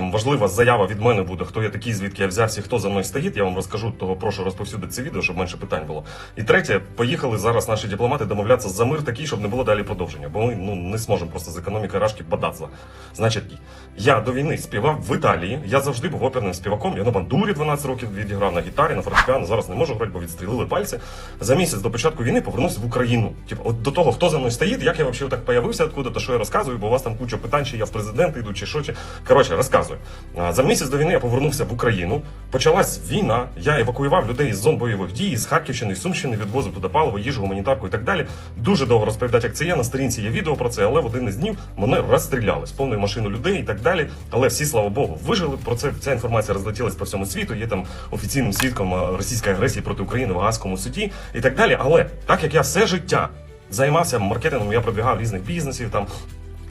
Важлива заява від мене буде, хто я такий, звідки я взявся, хто за мною стоїть. Я вам розкажу, того прошу розповсюдити це відео, щоб менше питань було. І третє, поїхали зараз наші дипломати домовлятися за мир такий, щоб не було далі продовження. Бо ми ну не зможемо просто з економікою рашки бодатися. Значить, я до війни співав в Італії. Я завжди був оперним співаком. Я на бандурі 12 років відіграв на гітарі, на фортепіано. Зараз не можу грати, бо відстрілили пальці. За місяць до початку війни повернувся в Україну. Типу, от до того, хто за мною стоїть, як я взагалі так появився, откуда то що я розказую, бо у вас там куча питань, чи я в президенти йду, чи що, чи коротше, розказую. А, За місяць до війни я повернувся в Україну. Почалась війна. Я евакуював людей з зон бойових дій, з Харківщини, Сумщини, відвозив туди паливо, їжу, гуманітарку і так далі. Дуже довго розповідати, як це є. На сторінці є відео про це, але в один із днів мене розстріляли з повною машиною людей і так далі. Але всі, слава Богу, вижили. Про це ця інформація розлетілась по всьому світу. Є там офіційним свідком російської агресії проти України в Гаазькому суді і так далі. Але так як я все життя займався маркетингом, я пробігав різних бізнесів там.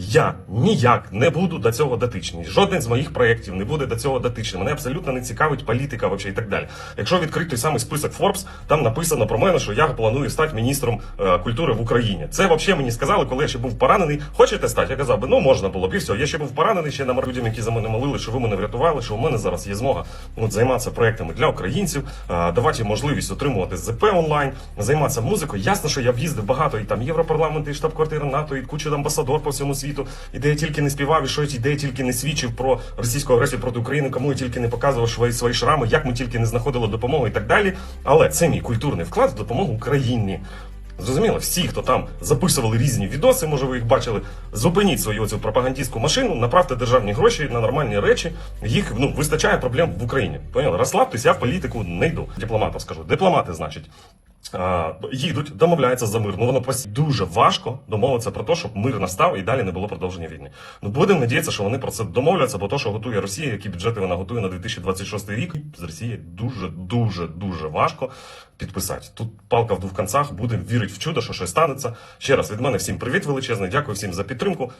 Я ніяк не буду до цього дотичний. Жоден з моїх проєктів не буде до цього дотичний. Мене абсолютно не цікавить політика вообще і так далі. Якщо відкрити самий список Forbes, там написано про мене, що я планую стати міністром е, культури в Україні. Це взагалі мені сказали, коли я ще був поранений. Хочете стати? Я казав би, ну можна було б і все. Я ще був поранений, ще нам людям, які за мене молили, що ви мене врятували, що у мене зараз є змога от, займатися проектами для українців, е, давати можливість отримувати ЗП онлайн, займатися музикою. Ясно, що я б багато і там Європарламент, і штаб-квартира НАТО, і куча амбасадор по всьому світу. І де я тільки не співав, і що я де я тільки не свідчив про російську агресію проти України, кому я тільки не показував свої, свої шрами, як ми тільки не знаходили допомогу і так далі. Але це мій культурний вклад в допомогу Україні. Зрозуміло, всі, хто там записували різні відоси, може ви їх бачили, зупиніть свою цю пропагандистську машину, направте державні гроші на нормальні речі. Їх ну вистачає проблем в Україні. Поняли? Розслабтесь, я в політику не йду. Дипломатам скажу. Дипломати, значить. Їдуть, домовляються за мир. Ну воно просто дуже важко домовитися про те, щоб мир настав і далі не було продовження війни. Ну будемо надіятися, що вони про це домовляться, бо то, що готує Росія, які бюджети вона готує на 2026 рік, з Росії дуже, дуже, дуже важко підписати. Тут палка в двох концах, будемо вірити в чудо, що щось станеться. Ще раз від мене всім привіт величезний. Дякую всім за підтримку.